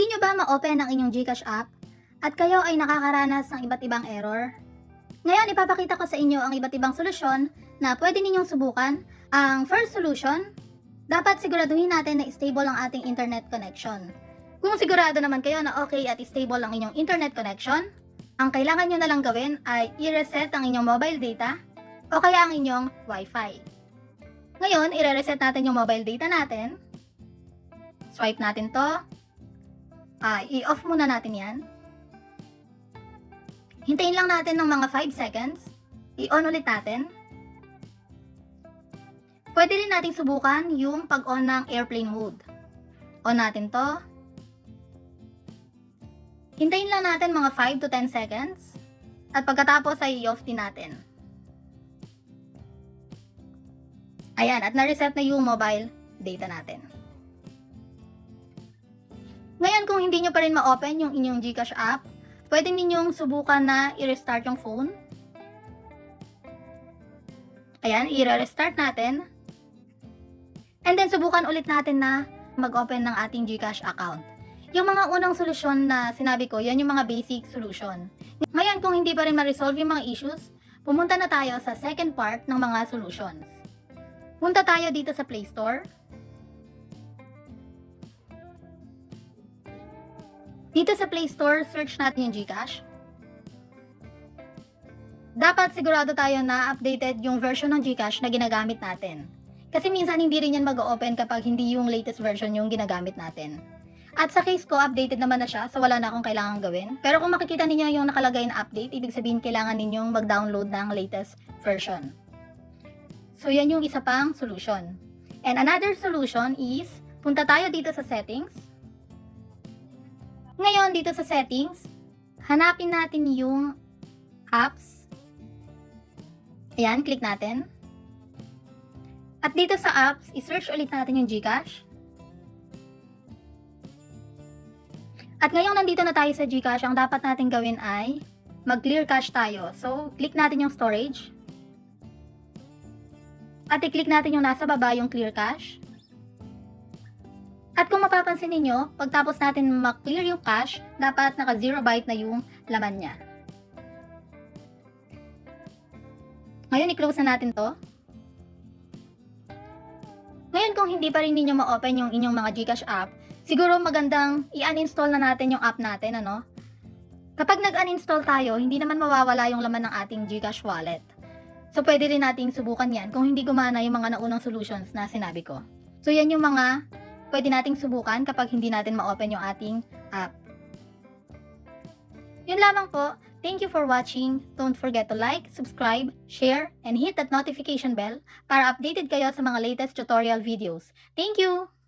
Hindi nyo ba ma-open ang inyong Gcash app at kayo ay nakakaranas ng iba't ibang error? Ngayon, ipapakita ko sa inyo ang iba't ibang solusyon na pwede ninyong subukan. Ang first solution, dapat siguraduhin natin na stable ang ating internet connection. Kung sigurado naman kayo na okay at stable ang inyong internet connection, ang kailangan nyo na lang gawin ay i-reset ang inyong mobile data o kaya ang inyong Wi-Fi. Ngayon, i-reset natin yung mobile data natin. Swipe natin to. Ah, i-off muna natin yan. Hintayin lang natin ng mga 5 seconds. I-on ulit natin. Pwede rin nating subukan yung pag-on ng airplane mode. On natin to. Hintayin lang natin mga 5 to 10 seconds. At pagkatapos ay i-off din natin. Ayan, at na-reset na yung mobile data natin. Ngayon, kung hindi nyo pa rin ma-open yung inyong Gcash app, pwede ninyong subukan na i-restart yung phone. Ayan, i-restart natin. And then, subukan ulit natin na mag-open ng ating Gcash account. Yung mga unang solusyon na sinabi ko, yan yung mga basic solution. Ngayon, kung hindi pa rin ma-resolve yung mga issues, pumunta na tayo sa second part ng mga solutions. Punta tayo dito sa Play Store. Dito sa Play Store, search natin yung Gcash. Dapat sigurado tayo na updated yung version ng Gcash na ginagamit natin. Kasi minsan hindi rin yan mag-open kapag hindi yung latest version yung ginagamit natin. At sa case ko, updated naman na siya, so wala na akong kailangan gawin. Pero kung makikita ninyo yung nakalagay na update, ibig sabihin kailangan ninyong mag-download ng latest version. So yan yung isa pang solution. And another solution is, punta tayo dito sa settings. Ngayon, dito sa settings, hanapin natin yung apps. Ayan, click natin. At dito sa apps, i-search ulit natin yung Gcash. At ngayong nandito na tayo sa Gcash, ang dapat natin gawin ay mag-clear cache tayo. So, click natin yung storage. At i-click natin yung nasa baba yung clear cache. At kung mapapansin ninyo, pagtapos natin ma-clear yung cache, dapat naka 0 byte na yung laman niya. Ngayon, i-close na natin to. Ngayon, kung hindi pa rin ninyo ma-open yung inyong mga Gcash app, siguro magandang i-uninstall na natin yung app natin, ano? Kapag nag-uninstall tayo, hindi naman mawawala yung laman ng ating Gcash wallet. So, pwede rin nating subukan yan kung hindi gumana yung mga naunang solutions na sinabi ko. So, yan yung mga pwede nating subukan kapag hindi natin ma-open yung ating app. Yun lamang po. Thank you for watching. Don't forget to like, subscribe, share, and hit that notification bell para updated kayo sa mga latest tutorial videos. Thank you!